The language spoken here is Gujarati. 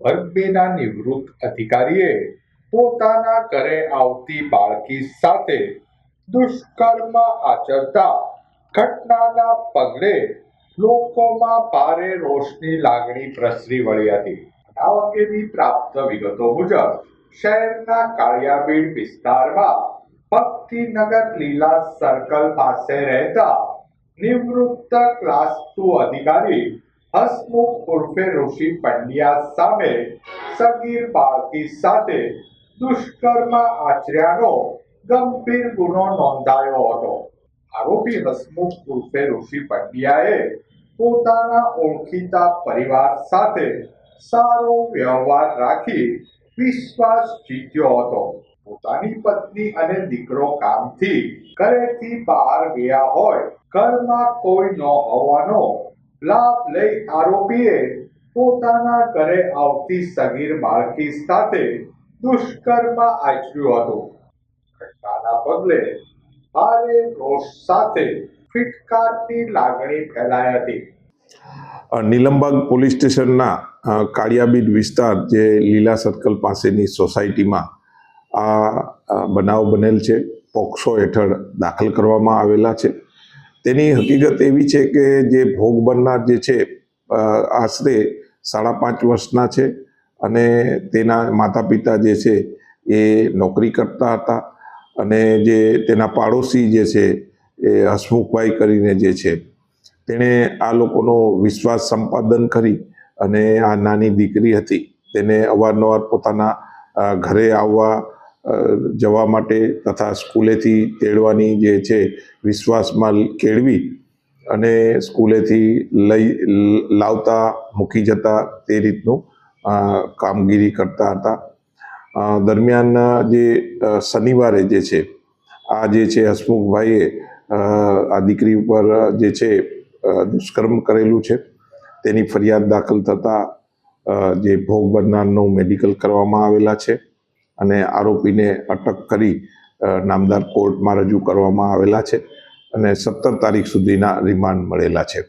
વર્ગ નિવૃત્ત અધિકારીએ પોતાના ઘરે આવતી બાળકી સાથે દુષ્કર્મ આચરતા ઘટનાના પગલે લોકોમાં ભારે રોષની લાગણી પ્રસરી વળી હતી. આ અંગેની પ્રાપ્ત વિગતો મુજબ, શહેરના કાળિયાબીડ વિસ્તારમાં ભક્તિનગર લીલા સર્કલ પાસે રહેતા નિવૃત્ત ક્લાસ ટુ અધિકારી હસમુખ ઉર્ફે ઋષિ પંડ્યા સામે સગીર બાળકી સાથે દુષ્કર્મ આચર્યાનો ગંભીર ગુનો નોંધાયો હતો. આરોપી હસમુખ ઉર્ફે ઋષિ પંડ્યાએ પોતાના ઓળખીતા પરિવાર સાથે સારો વ્યવહાર રાખી વિશ્વાસ જીત્યો હતો. પોતાની પત્ની અને દીકરો કામથી ઘરેથી બહાર ગયા હોય, ઘરમાં કોઈ ન હોવાનો લાભ લઈ આરોપીએ પોતાના ઘરે આવતી સગીર બાળકી સાથે દુષ્કર્મ આચર્યું હતું. ઘટનાના પગલે ભારે રોષ સાથે ફિટકારની લાગણી ફેલાઈ હતી. નીલમબાગ પોલીસ સ્ટેશનના કાળિયાબીડ વિસ્તાર જે લીલા સર્કલ પાસેની સોસાયટીમાં આ બનાવ બનેલ છે, પોક્સો હેઠળ દાખલ કરવામાં આવેલા છે. તેની હકીકત એવી છે કે જે ભોગ બનનાર જે છે આશરે સાડા પાંચ વર્ષના છે અને તેના માતા પિતા જે છે એ નોકરી કરતા હતા અને જે તેના પાડોશી જે છે એ હસમુખભાઈ કરીને જે છે, તેણે આ લોકોનો વિશ્વાસ સંપાદન કરી અને આ નાની દીકરી હતી. તેને અવારનવાર પોતાના ઘરે આવવા જવા માટે તથા સ્કૂલેથી તેડવાની જે છે વિશ્વાસમાં કેળવી અને સ્કૂલેથી લઈ, લાવતા, મૂકી જતા તે રીતનું કામગીરી કરતા હતા. દરમિયાન જે શનિવારે જે છે, આ જે છે હસમુખભાઈએ આ દીકરી ઉપર જે છે દુષ્કર્મ કરેલું છે. તેની ફરિયાદ દાખલ થતાં જે ભોગ બનનારનું મેડિકલ કરવામાં આવેલા છે. અને આરોપીને અટક કરી નામદાર કોર્ટમાં રજૂ કરવામાં આવેલા છે અને સત્તર તારીખ સુધીના રિમાન્ડ મળેલા છે.